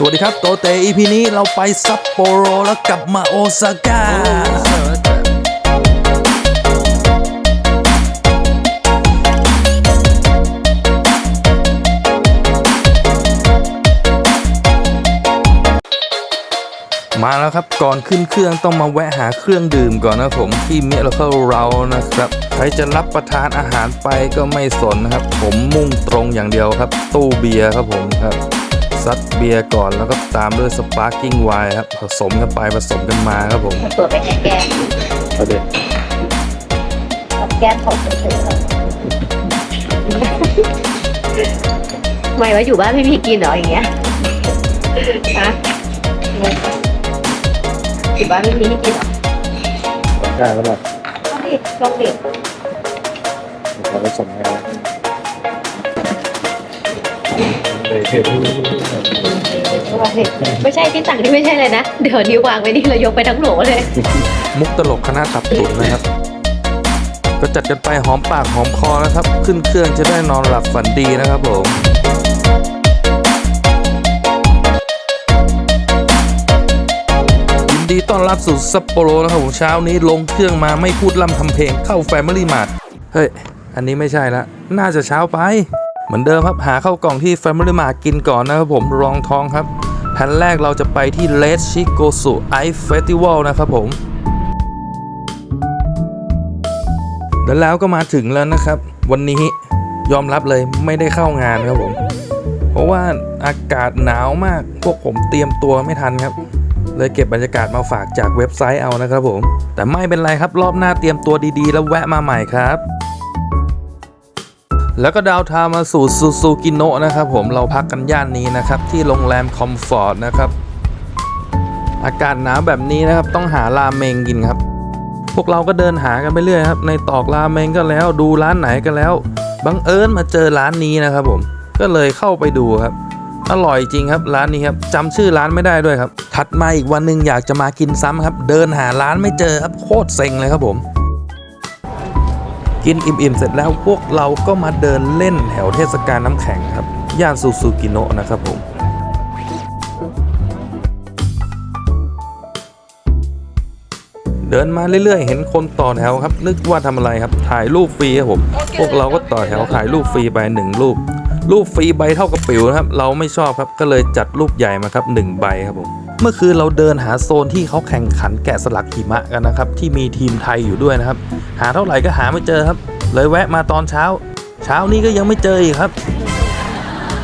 สวัสดีครับโตเต EP นี้เราไปซัปโปโรแล้วกลับมาโอซาก้ามาแล้วครับ ก่อนขึ้นเครื่องต้องมาแวะหาเครื่องดื่มก่อนนะผมที่เมลเคิลเรานะครับ ใครจะรับประทานอาหารไปก็ไม่สนนะครับ ผมมุ่งตรงอย่างเดียวครับ ตู้เบียร์ครับผมครับ ซัดเบียร์ก่อนแล้วก็ตามด้วยสปาร์กิ้งไวน์ครับผสมกันไปผสมกันมาครับผมตัวไปแค่แก้มเอาเด็กับแก้มของเฉยๆไม่ว่าอยู่บ้านไม่มีกินเหรออย่างเงี้ยฮะอยู่บ้านไม่มีให้กินเหรอได้แล้วแบบลองดิลองดิเราไปส่งให้ ได้เลยไม่ใช่ที่สั่งที่ไม่ใช่เลยนะ เดี๋ยวนิ้ววางไว้นี่เรายกไปทั้งโหลเลย มุกตลกคณะตับตุนนะครับ ก็จัดกันไปหอมปากหอมคอนะครับ ขึ้นเครื่องจะได้นอนหลับฝันดีนะครับผมยินดีต้อนรับสู่ซัปโปโรนะครับผมเช้านี้ลงเครื่องมาไม่พูดล่ำทำเพลงเข้าแฟมิลี่มาร์ทเฮ้ย อันนี้ไม่ใช่ละ น่าจะเช้าไป เหมือนเดิมครับหาเข้ากล่องที่ Family Mart กินก่อนนะครับผมรองท้องครับแผ่นแรกเราจะไปที่เลสชิโกสุไอฟ์เฟสติวัลนะครับผมแล้วแล้วก็มาถึงแล้วนะครับ วันนี้ยอมรับเลยไม่ได้เข้างานครับผม เพราะว่าอากาศหนาวมากพวกผมเตรียมตัวไม่ทันครับ เลยเก็บบรรยากาศมาฝากจากเว็บไซต์เอานะครับผม แต่ไม่เป็นไรครับรอบหน้าเตรียมตัวดีๆ แล้วแวะมาใหม่ครับ แล้วก็ดาวทามาสู่ซูซูกิโนะนะครับผมเราพักกันย่านนี้นะครับที่โรงแรมคอมฟอร์ตนะครับอากาศหนาวแบบนี้นะครับต้องหาราเมงกินครับ พวกเราก็เดินหากันไปเรื่อยครับในตอกราเมงก็แล้วดูร้านไหนก็แล้วบังเอิญมาเจอร้านนี้นะครับผมก็เลยเข้าไปดูครับ อร่อยจริงครับร้านนี้ครับจำชื่อร้านไม่ได้ด้วยครับ ถัดมาอีกวันหนึ่งอยากจะมากินซ้ำครับ เดินหาร้านไม่เจอครับโคตรเซ็งเลยครับผม กินอิ่มๆเสร็จแล้วพวกเราก็มาเดินเล่นแถวเทศกาลน้ำแข็งครับ ย่านซูซูกิโนะนะครับผมเดินมาเรื่อยๆ เห็นคนต่อแถวครับ นึกว่าทำอะไรครับ ถ่ายรูปฟรีครับผม พวกเราก็ต่อแถวถ่ายรูปฟรีไปหนึ่งรูป รูปฟรีใบเท่ากับปิ๋วนะครับ เราไม่ชอบครับ ก็เลยจัดรูปใหญ่มาครับหนึ่งใบครับผม เมื่อคืนเราเดินหาโซนที่เขาแข่งขันแกะสลักหิมะกันนะครับ ที่มีทีมไทยอยู่ด้วยนะครับ หาเท่าไหร่ก็หาไม่เจอครับ เลยแวะมาตอนเช้า เช้านี้ก็ยังไม่เจออีกครับ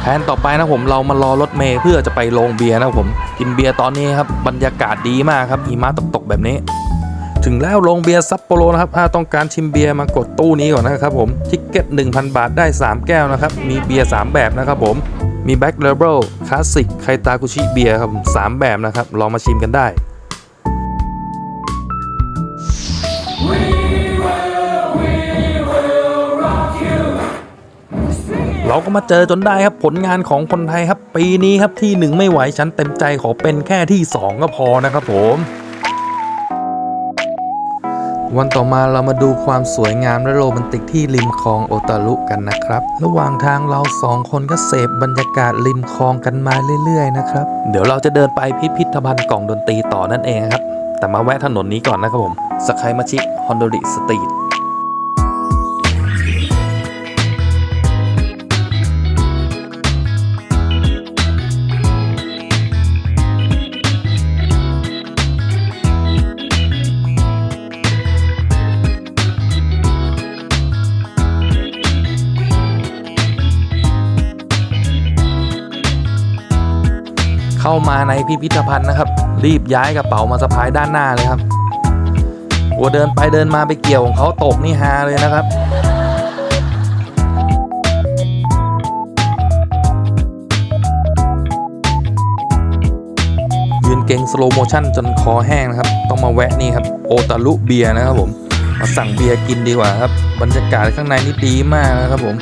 แผนต่อไปนะผมเรามารอรถเมย์เพื่อจะไปโรงเบียร์นะครับผมกินเบียร์ตอนนี้ครับบรรยากาศดีมากครับหิมะตกๆแบบนี้ ถึงแล้วโรงเบียร์ซัปโปโรนะครับถ้าต้องการชิมเบียร์มากดตู้นี้ก่อนนะครับผมทิกเก็ต 1,000 บาทได้ 3 แก้วนะครับ มีเบียร์ 3 แบบนะครับผม มีแบ็ k เลเบลคลาสสิกไคตาคุชิเบียร์ครับสามแบบนะครับ ลองมาชิมกันได้เราก็มาเจอจนได้ครับผลงานของคนไทยครับ ปีนี้ครับที่หนึ่งไม่ไหวฉันเต็มใจขอเป็นแค่ที่สองก็พอนะครับผม วันต่อมาเรามาดูความสวยงามและโรแมนติกที่ริมคลองโอตารุกันนะครับ ระหว่างทางเราสองคนก็เสพบรรยากาศริมคลองกันมาเรื่อยๆนะครับ เดี๋ยวเราจะเดินไปพิพิธภัณฑ์กล่องดนตรีต่อนั่นเองครับ แต่มาแวะถนนนี้ก่อนนะครับผมสกายมาชิฮอนโดริสตรีท เข้ามาในพิพิธภัณฑ์นะครับ รีบย้ายกระเป๋ามาสะพายด้านหน้าเลยครับวัวเดินไปเดินมาไปเกี่ยวของเขาตกนี่ฮาเลยนะครับยืนเก่งสโลโมชั่นจนคอแห้งนะครับ ต้องมาแวะนี่ครับโอตารุเบียร์นะครับผม มาสั่งเบียร์กินดีกว่าครับ บรรยากาศข้างในนี่ดีมากนะครับผม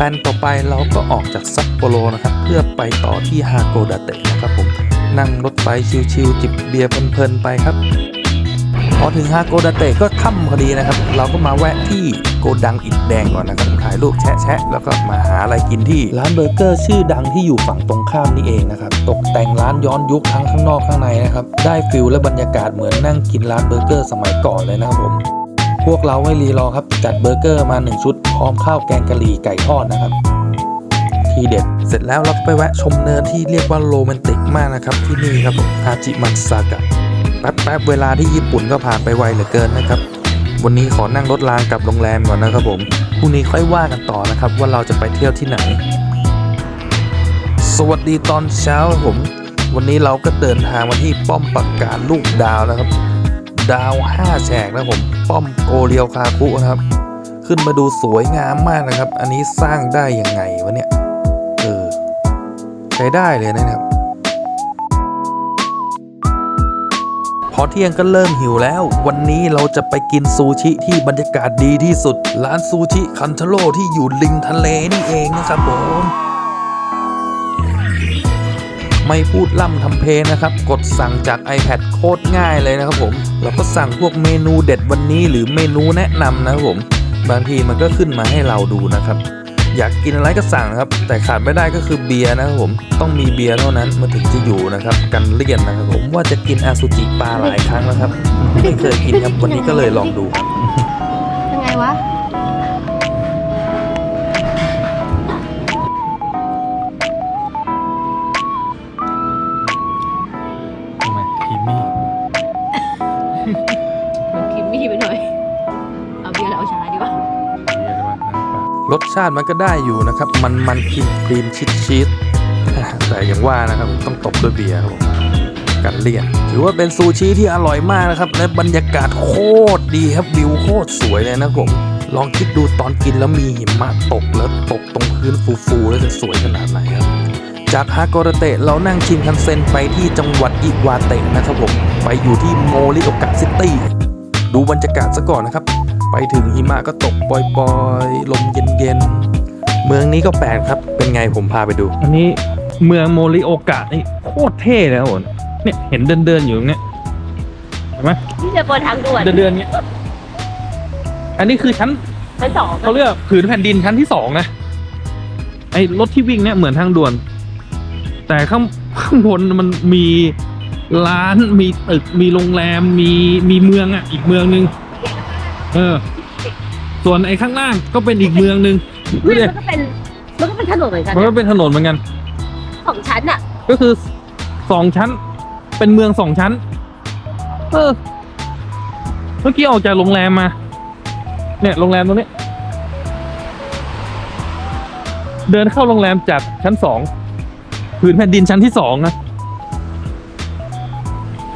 พลนต่อไปเราก็ออกจากซัปโปโรนะครับ เพื่อไปต่อที่ฮาโกดาเตะนะครับผมนั่งรถไฟชิวๆจิบเบียร์เพลินๆไปครับ พอถึงฮาโกดาเตะก็ค่ำพอดีนะครับ เราก็มาแวะที่โกดังอิฐแดงก่อนนะครับถ่ายรูปแชะๆแล้วก็มาหาอะไรกินที่ร้านเบอร์เกอร์ชื่อดังที่อยู่ฝั่งตรงข้ามนี่เองนะครับ ตกแต่งร้านย้อนยุคทั้งข้างนอกข้างในนะครับ ได้ฟิลและบรรยากาศเหมือนนั่งกินร้านเบอร์เกอร์สมัยก่อนเลยนะครับผม พวกเราไม่รีรอครับจัดเบอร์เกอร์มา 1 ชุด พร้อมข้าวแกงกะหรี่ไก่ทอดนะครับ ทีเด็ดเสร็จแล้วเราก็ไปแวะชมเนินที่เรียกว่าโรแมนติกมากนะครับ ที่นี่ครับฮาจิมันซากะแป๊บๆเวลาที่ญี่ปุ่นก็ผ่านไปไวเหลือเกินนะครับวันนี้ขอนั่งรถรางกลับโรงแรมก่อนนะครับผมพรุ่งนี้ค่อยว่ากันต่อนะครับ ว่าเราจะไปเที่ยวที่ไหน สวัสดีตอนเช้าผม วันนี้เราก็เดินทางมาที่ป้อมปากาลูกดาวนะครับ ดาวห้าแฉกนะผม ป้อมโกเรียวคาคุนะครับ ขึ้นมาดูสวยงามมากนะครับ อันนี้สร้างได้ยังไงวะเนี่ย เออ ใช้ได้เลยนะครับ พอเที่ยงก็เริ่มหิวแล้ว วันนี้เราจะไปกินซูชิที่บรรยากาศดีที่สุด ร้านซูชิคันทโรที่อยู่ริมทะเลนี่เองนะครับผมไม่พูดล่ำทำเพลงนะครับ กดสั่งจาก iPad โคตรง่ายเลยนะครับผมเราก็สั่งพวกเมนูเด็ดวันนี้หรือเมนูแนะนำนะครับผม บางทีมันก็ขึ้นมาให้เราดูนะครับ อยากกินอะไรก็สั่งครับ แต่ขาดไม่ได้ก็คือเบียร์นะครับผมต้องมีเบียร์เท่านั้นมันถึงจะอยู่นะครับ กันเลี่ยนนะครับผมว่าจะกินอาซูจิปลาหลายครั้งแล้วครับ ไม่เคยกินครับวันนี้ก็เลยลองดูยังไงวะ รสชาติมันก็ได้อยู่นะครับ มันมันครีมครีมชีสชีสแต่อย่างว่านะครับต้องตบด้วยเบียร์ครับผมกันเลี่ยนถือว่าเป็นซูชิที่อร่อยมากนะครับ และบรรยากาศโคตรดีครับวิวโคตรสวยเลยนะครับผมลองคิดดูตอนกินแล้วมีหิมะตกแล้วตกตรงพื้นฟูๆแล้วจะสวยขนาดไหนครับจากฮากอรเตะเรานั่งชินคันเซ็นไปที่จังหวัดอิวาเตะนะครับผมไปอยู่ที่โมริโอกะซิตี้ดูบรรยากาศซะก่อนนะครับ ไปถึงหิมะก็ตกปล่อยๆ ลมเย็นๆ เมืองนี้ก็แปลกครับ เป็นไงผมพาไปดู อันนี้เมืองโมริโอกะนี่โคตรเท่เลยครับผมเนี่ยเห็นเดินเดินๆอยู่ตรงเนี้ยเห็นไหมที่จะบนทางด่วนเดินเดินๆเนี้ยอันนี้คือชั้นชั้นสองเขาเรียกผืนแผ่นดินชั้นที่สองนะไอ้รถที่วิ่งเนี่ยเหมือนทางด่วน แต่ข้างข้างบนมันมีร้านมีตึกมีโรงแรมมีมีเมืองอะ อีกเมืองหนึ่ง เออ ส่วนไอ้ข้างล่างก็เป็นอีกเมืองหนึ่งดูไม่ดิมันก็เป็นมันก็เป็นถนนเหมือนกันมันก็เป็นถนนเหมือนกันของชั้นอะก็คือสองชั้น เป็นเมืองสองชั้น เออ เมื่อกี้ออกจากโรงแรมมา เนี่ยโรงแรมตรงนี้ เดินเข้าโรงแรมจากชั้นสองผืนแผ่นดินชั้นที่สองนะ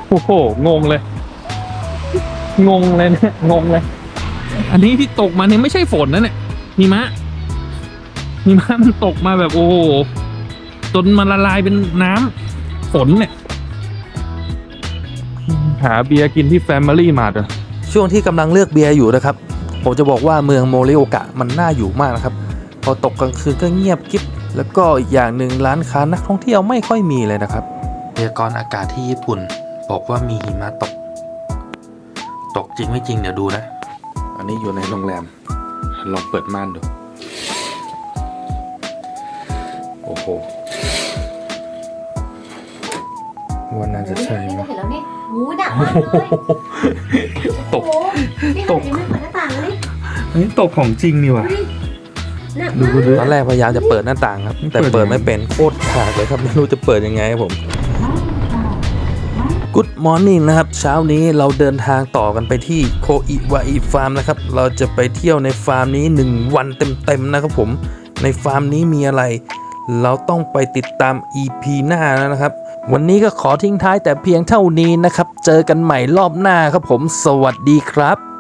โอ้โหงงเลย งงเลยเนี่ยงงเลย อันนี้ที่ตกมาเนี่ยไม่ใช่ฝนนะเนี่ยหิมะหิมะมันตกมาแบบโอ้โหจนมันละลายเป็นน้ำฝนเนี่ย หาเบียร์กินที่แฟมิลี่มาร์ทช่วงที่กำลังเลือกเบียร์อยู่นะครับ ผมจะบอกว่าเมืองโมริโอกะมันน่าอยู่มากนะครับ พอตกกลางคืนก็เงียบกิ๊บแล้วก็อีกอย่างหนึ่งร้านค้านักท่องเที่ยวไม่ค่อยมีเลยนะครับพยากรณ์อากาศที่ญี่ปุ่น บอกว่ามีหิมะตก ตกจริงไม่จริงเดี๋ยวดูนะ อันนี้อยู่ในโรงแรม ลองเปิดม่านดู โอ้โหวันน่าจะใช่ไหมเห็นแล้วนี่หูหนักมากเลยตกโอ้โหนี่ขนาดยังไม่เปิดหน้าต่างเลยอันนี้ตกของจริงนี่ว่ะหนักดูมากดูตอนแรกพยายามจะเปิดหน้าต่างครับ แต่เปิเปิดดยังไงไม่เป็นโคตรขาดเลยครับไม่รู้จะเปิดยังไงครับผม Good Morning นะครับ เช้านี้เราเดินทางต่อกันไปที่โคอิวาอิฟาร์มนะครับ เราจะไปเที่ยวในฟาร์มนี้ 1 วันเต็มๆนะครับผม ในฟาร์มนี้มีอะไร เราต้องไปติดตาม EP หน้าแล้วนะครับ วันนี้ก็ขอทิ้งท้ายแต่เพียงเท่านี้นะครับ เจอกันใหม่รอบหน้าครับผม สวัสดีครับ